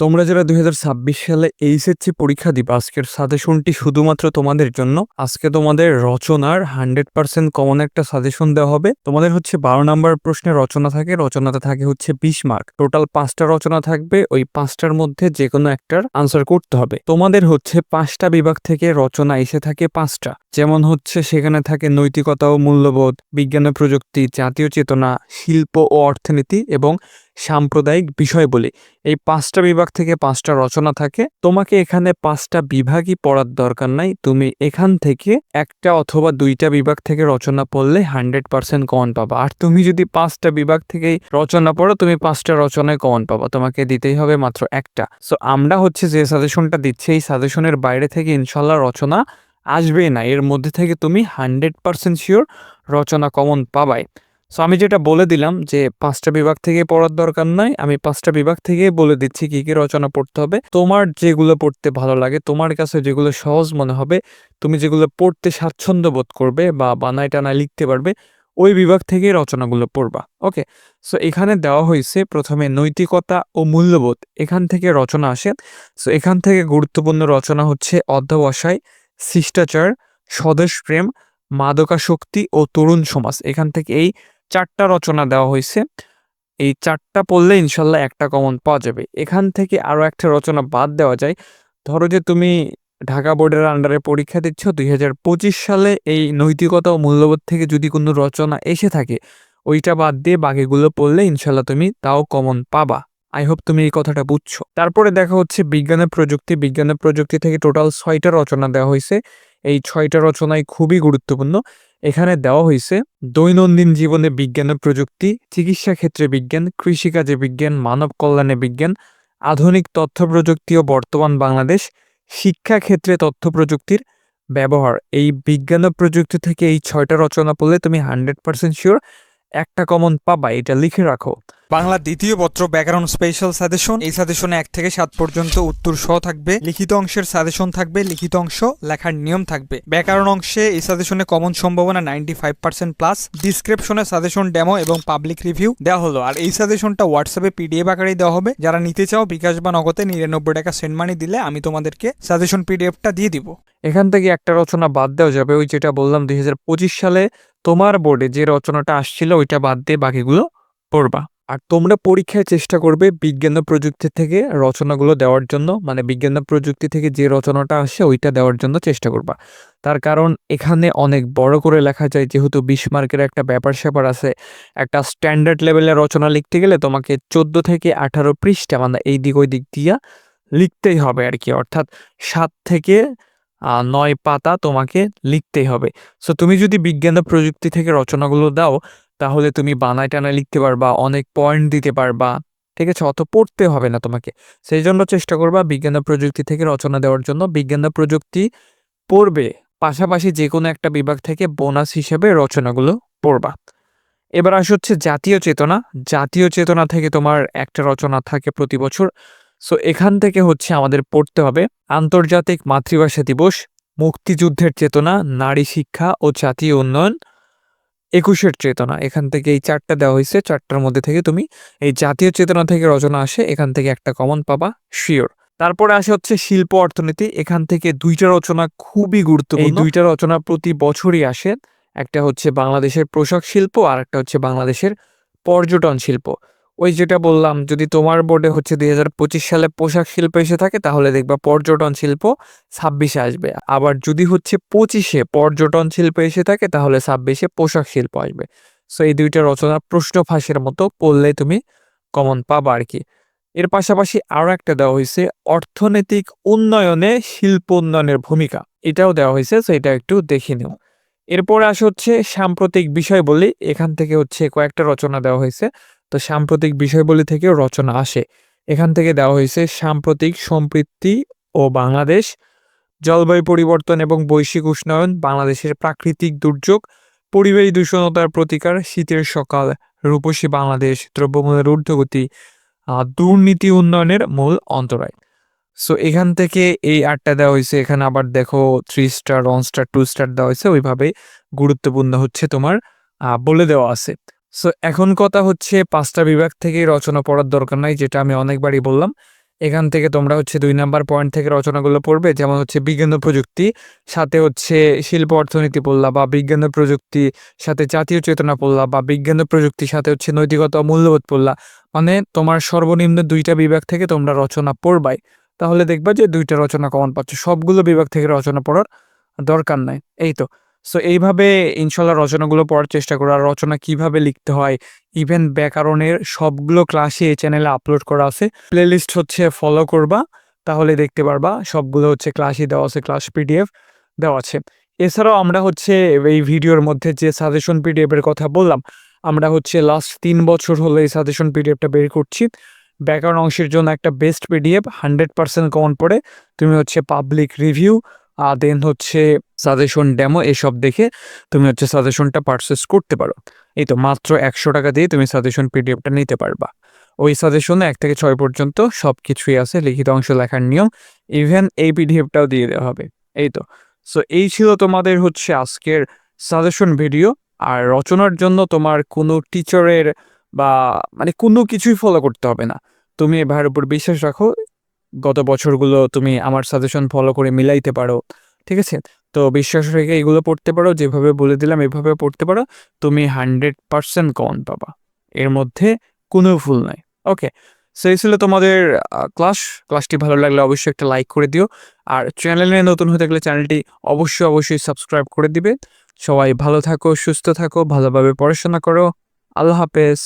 তোমরা যারা দু হাজার ছাব্বিশ সালে এইচএসসি পরীক্ষা দিবা, আজকের সাজেশনটি শুধুমাত্র তোমাদের জন্য। আজকে তোমাদের রচনার হান্ড্রেড পার্সেন্ট কমন একটা সাজেশন দেওয়া হবে। তোমাদের হচ্ছে বারো নাম্বার প্রশ্নে রচনা থাকে, রচনাতে থাকে হচ্ছে বিশ মার্ক টোটাল পাঁচটা রচনা থাকবে, ওই পাঁচটার মধ্যে যে কোনো একটার আনসার করতে হবে। তোমাদের হচ্ছে পাঁচটা বিভাগ থেকে রচনা এসে থাকে পাঁচটা। যেমন হচ্ছে সেখানে থাকে নৈতিকতা ও মূল্যবোধ, বিজ্ঞান ও প্রযুক্তি, জাতীয় চেতনা, শিল্প ও অর্থনীতি এবং সাম্প্রদায়িক বিষয়বলী এই পাঁচটা বিভাগ থেকে পাঁচটা রচনা থাকে। তোমাকে এখানে পাঁচটা বিভাগই পড়ার দরকার নাই। তুমি এখান থেকে একটা অথবা দুইটা বিভাগ থেকে রচনা পড়লে হান্ড্রেড পার্সেন্ট কমন পাবা। আর তুমি যদি পাঁচটা বিভাগ থেকেই রচনা পড়ো, তুমি পাঁচটা রচনায় কমন পাবা। তোমাকে দিতেই হবে মাত্র একটা। সো আমরা হচ্ছে যে সাজেশনটা দিচ্ছি, এই সাজেশনের বাইরে থেকে ইনশাল্লাহ রচনা আসবেই না। এর মধ্যে থেকে তুমি হান্ড্রেড পার্সেন্ট শিওর রচনা কমন পাবাই। সো আমি যেটা বলে দিলাম যে পাঁচটা বিভাগ থেকে পড়ার দরকার নাই, আমি পাঁচটা বিভাগ থেকে বলে দিচ্ছি কি কি রচনা পড়তে হবে। তোমার যেগুলো পড়তে ভালো লাগে, তোমার কাছে যেগুলো সহজ মনে হবে, তুমি যেগুলো পড়তে স্বাচ্ছন্দ্য বোধ করবে বা বানায় টানায় লিখতে পারবে, ওই বিভাগ থেকে রচনাগুলো পড়বা ওকে সো এখানে দেওয়া হয়েছে প্রথমে নৈতিকতা ও মূল্যবোধ, এখান থেকে রচনা আসে। সো এখান থেকে গুরুত্বপূর্ণ রচনা হচ্ছে অধ্যবসায়, শিষ্টাচার, স্বদেশ প্রেম মাদকাশক্তি ও তরুণ সমাজ, এখান থেকে এই চারটা রচনা দেওয়া হয়েছে। এই চারটা পড়লে ইনশাল্লাহ একটা কমন পাওয়া যাবে। এখান থেকে আরও একটা রচনা বাদ দেওয়া যায়। ধরো যে তুমি ঢাকা বোর্ডের আন্ডারে পরীক্ষা দিচ্ছ দু হাজার পঁচিশ সালে এই নৈতিকতা ও মূল্যবোধ থেকে যদি কোনো রচনা এসে থাকে, ওইটা বাদ দিয়ে বাকিগুলো পড়লে ইনশাল্লাহ তুমি তাও কমন পাবা। আই হোপ তুমি এই কথাটা বুঝছ। তারপরে দেখা হচ্ছে বিজ্ঞানের প্রযুক্তি। বিজ্ঞানের প্রযুক্তি থেকে টোটাল ছয়টা রচনা দেওয়া হয়েছে। এই ছয়টা রচনায় খুবই গুরুত্বপূর্ণ। এখানে দেওয়া হয়েছে দৈনন্দিন জীবনে বিজ্ঞান ও প্রযুক্তি, চিকিৎসা ক্ষেত্রে বিজ্ঞান, কৃষিকাজে বিজ্ঞান, মানব কল্যাণে বিজ্ঞান, আধুনিক তথ্য প্রযুক্তি ও বর্তমান বাংলাদেশ, শিক্ষা ক্ষেত্রে তথ্য প্রযুক্তির ব্যবহার। এই বিজ্ঞান ও প্রযুক্তি থেকে এই ছয়টা রচনা পড়লে তুমি হান্ড্রেড পার্সেন্ট শিওর একটা কমন পাবা, এটা লিখে রাখো। বাংলা দ্বিতীয় পত্র ব্যাকরণ স্পেশাল সাজেশন এই সাজেশনে এক থেকে সাত পর্যন্ত উত্তর সহ থাকবে। লিখিত অংশের সাজেশন থাকবে, লিখিত অংশ, লেখার নিয়ম থাকবে। ব্যাকরণ অংশে এই সাজেশনে কমন সম্ভাবনা নাইনটি ফাইভ পার্সেন্ট প্লাস ডিসক্রিপশনে সাজেশন ডেমো এবং পাবলিক রিভিউ দেওয়া হলো। আর এই সাজেশনটা হোয়াটসঅ্যাপে পিডিএফ আকারেই দেওয়া হবে। যারা নিতে চাও বিকাশ বা নগদে নিরানব্বই টাকা সেন্ড মানি দিলে আমি তোমাদেরকে সাজেশন পিডিএফটা দিয়ে দিব। এখান থেকে একটা রচনা বাদ দেওয়া যাবে। ওই যেটা বললাম দুই হাজার পঁচিশ সালে তোমার বোর্ডে যে রচনাটা আসছিল, ওইটা বাদ দিয়ে বাকিগুলো পড়বা। আর তোমরা পরীক্ষায় চেষ্টা করবে বিজ্ঞান ও প্রযুক্তি থেকে রচনাগুলো দেওয়ার জন্য মানে বিজ্ঞান ও প্রযুক্তি থেকে যে রচনাটা আসে ওইটা দেওয়ার জন্য চেষ্টা করবা। তার কারণ এখানে অনেক বড় করে লেখা যায়, যেহেতু বিশ মার্কের একটা ব্যাপার স্যাপার আছে, একটা স্ট্যান্ডার্ড লেভেলের রচনা লিখতে গেলে তোমাকে চোদ্দ থেকে আঠারো পৃষ্ঠা মানে এই দিক ওই দিক দিয়া লিখতেই হবে আর কি অর্থাৎ সাত থেকে নয় পাতা তোমাকে লিখতেই হবে। সো তুমি যদি বিজ্ঞান ও প্রযুক্তি থেকে রচনাগুলো দাও তাহলে তুমি বানায় টানায় লিখতে পারবা, অনেক পয়েন্ট দিতে পারবা, ঠিক আছে? অত পড়তে হবে না তোমাকে। সেই জন্য চেষ্টা করবা বিজ্ঞান প্রযুক্তি থেকে রচনা দেওয়ার জন্য। বিজ্ঞান প্রযুক্তি পড়বে, পাশাপাশি যে কোনো একটা বিভাগ থেকে বোনাস হিসেবে রচনাগুলো পড়বা। এবার আসে হচ্ছে জাতীয় চেতনা। জাতীয় চেতনা থেকে তোমার একটা রচনা থাকে প্রতি বছর। সো এখান থেকে হচ্ছে আমাদের পড়তে হবে আন্তর্জাতিক মাতৃভাষা দিবস, মুক্তিযুদ্ধের চেতনা, নারী শিক্ষা ও জাতীয় উন্নয়ন। একুশের চেতনা এখান থেকে এই চারটা দেওয়া হয়েছে। চারটার মধ্যে থেকে তুমি এই জাতীয় চেতনা থেকে রচনা আসে এখান থেকে একটা কমন পাবা শিওর তারপরে আসে হচ্ছে শিল্প অর্থনীতি এখান থেকে দুইটা রচনা খুবই গুরুত্বপূর্ণ। এই দুইটা রচনা প্রতি বছরই আসে। একটা হচ্ছে বাংলাদেশের পোশাক শিল্প আর একটা হচ্ছে বাংলাদেশের পর্যটন শিল্প। ওই যেটা বললাম, যদি তোমার বোর্ডে হচ্ছে দুই হাজার পঁচিশ সালে পোশাক শিল্প এসে থাকে, তাহলে দেখবা পর্যটন শিল্প ছাব্বিশে আসবে। আবার যদি হচ্ছে পঁচিশে পর্যটন শিল্প এসে থাকে, তাহলে ছাব্বিশে পোশাক শিল্প আসবে। সো এই দুইটা রচনা প্রশ্ন ফাঁসের মতো পড়লে তুমি কমন পাবা আর কি। এর পাশাপাশি আরও একটা দেওয়া হয়েছে, অর্থনৈতিক উন্নয়নে শিল্প উন্নয়নের ভূমিকা। এটাও দেওয়া হয়েছে সো এটা একটু দেখে নিও। এরপরে আসে হচ্ছে সাম্প্রতিক বিষয় বলি এখান থেকে হচ্ছে কয়েকটা রচনা দেওয়া হয়েছে। তো সাম্প্রতিক বিষয়বলি থেকেও রচনা আসে। এখান থেকে দেওয়া হয়েছে সাম্প্রতিক সম্পৃক্তি ও বাংলাদেশ, জলবায়ু পরিবর্তন এবং বৈশ্বিক উষ্ণায়ন, বাংলাদেশের প্রাকৃতিক দুর্যোগ, পরিবেশ দূষণতার প্রতিকার, শীতের সকাল, রূপসী বাংলাদেশ, দ্রব্যমূল্যের ঊর্ধ্বগতি দুর্নীতি উন্নয়নের মূল অন্তরায়। সো এখান থেকে এই আটটা দেওয়া হয়েছে। এখানে আবার দেখো three star one star two star দেওয়া হয়েছে। ওইভাবে গুরুত্বপূর্ণ হচ্ছে তোমার বলে দেওয়া আছে। সো এখন কথা হচ্ছে পাঁচটা বিভাগ থেকে রচনা পড়ার দরকার নাই, যেটা আমি অনেকবারই বললাম। এখান থেকে তোমরা হচ্ছে দুই নাম্বার পয়েন্ট থেকে রচনাগুলো পড়বে, যেমন হচ্ছে বিজ্ঞান ও প্রযুক্তি, সাথে হচ্ছে শিল্প, অর্থনীতি পড়লা বা বিজ্ঞান ও প্রযুক্তি, সাথে জাতীয় চেতনা পড়লা বা বিজ্ঞান ও প্রযুক্তির সাথে হচ্ছে নৈতিকতা মূল্যবোধ পড়লা। মানে তোমার সর্বনিম্ন দুইটা বিভাগ থেকে তোমরা রচনা পড়বাই। তাহলে দেখবা যে দুইটা রচনা কমন পাচ্ছ। সবগুলো বিভাগ থেকে রচনা পড়ার দরকার নাই। এই তো। সো এইভাবে ইনশাল্লাহ রচনাগুলো পড়ার চেষ্টা করো। আর রচনা কীভাবে লিখতে হয় ইভেন ব্যাকরণের সবগুলো ক্লাসে এই চ্যানেলে আপলোড করা আছে। প্লেলিস্ট হচ্ছে ফলো করবা, তাহলে দেখতে পারবা সবগুলো হচ্ছে ক্লাসই দেওয়া আছে ক্লাস পিডিএফ দেওয়া আছে। এছাড়াও আমরা হচ্ছে এই ভিডিওর মধ্যে যে সাজেশন পিডিএফ এর কথা বললাম, আমরা হচ্ছে লাস্ট তিন বছর হলো এই সাজেশন পিডিএফটা বের করছি। ব্যাকরণ অংশের জন্য একটা best PDF hundred percent common পড়ে। তুমি হচ্ছে পাবলিক রিভিউ আর দেন হচ্ছে সাজেশন ডেমো এসব দেখে তুমি হচ্ছে সাজেশনটা পারচেস করতে পারো। এই তো মাত্র একশো টাকা দিয়ে তুমি সাজেশন পিডিএফটা নিতে পারবা। ওই সাজেশনে এক থেকে ছয় পর্যন্ত সব কিছুই আছে, লিখিত অংশ লেখার নিয়ম ইভেন এই পিডিএফটাও দিয়ে দেওয়া হবে। এই তো। সো এই ছিল তোমাদের হচ্ছে আজকের সাজেশন ভিডিও আর রচনার জন্য তোমার কোনো টিচারের বা মানে কোনো কিছুই ফলো করতে হবে না। তুমি এ ভাইয়ের উপর বিশ্বাস রাখো, গত বছরগুলো তুমি আমার সাজেশন ফলো করে মিলাইতে পারো, ঠিক আছে? তো বিশ্বাস রেখে এগুলো পড়তে পারো, যেভাবে বলে দিলাম এভাবে পড়তে পারো, তুমি হান্ড্রেড পার্সেন্ট কমন পাবা। এর মধ্যে কোনো ভুল নাই ওকে সো এই ছিল তোমাদের ক্লাস ক্লাসটি ভালো লাগলে অবশ্যই একটা লাইক করে দিও। আর চ্যানেলে নতুন হতে গেলে চ্যানেলটি অবশ্যই অবশ্যই সাবস্ক্রাইব করে দিবে। সবাই ভালো থাকো, সুস্থ থাকো, ভালোভাবে পড়াশোনা করো। আল্লাহ হাফেজ।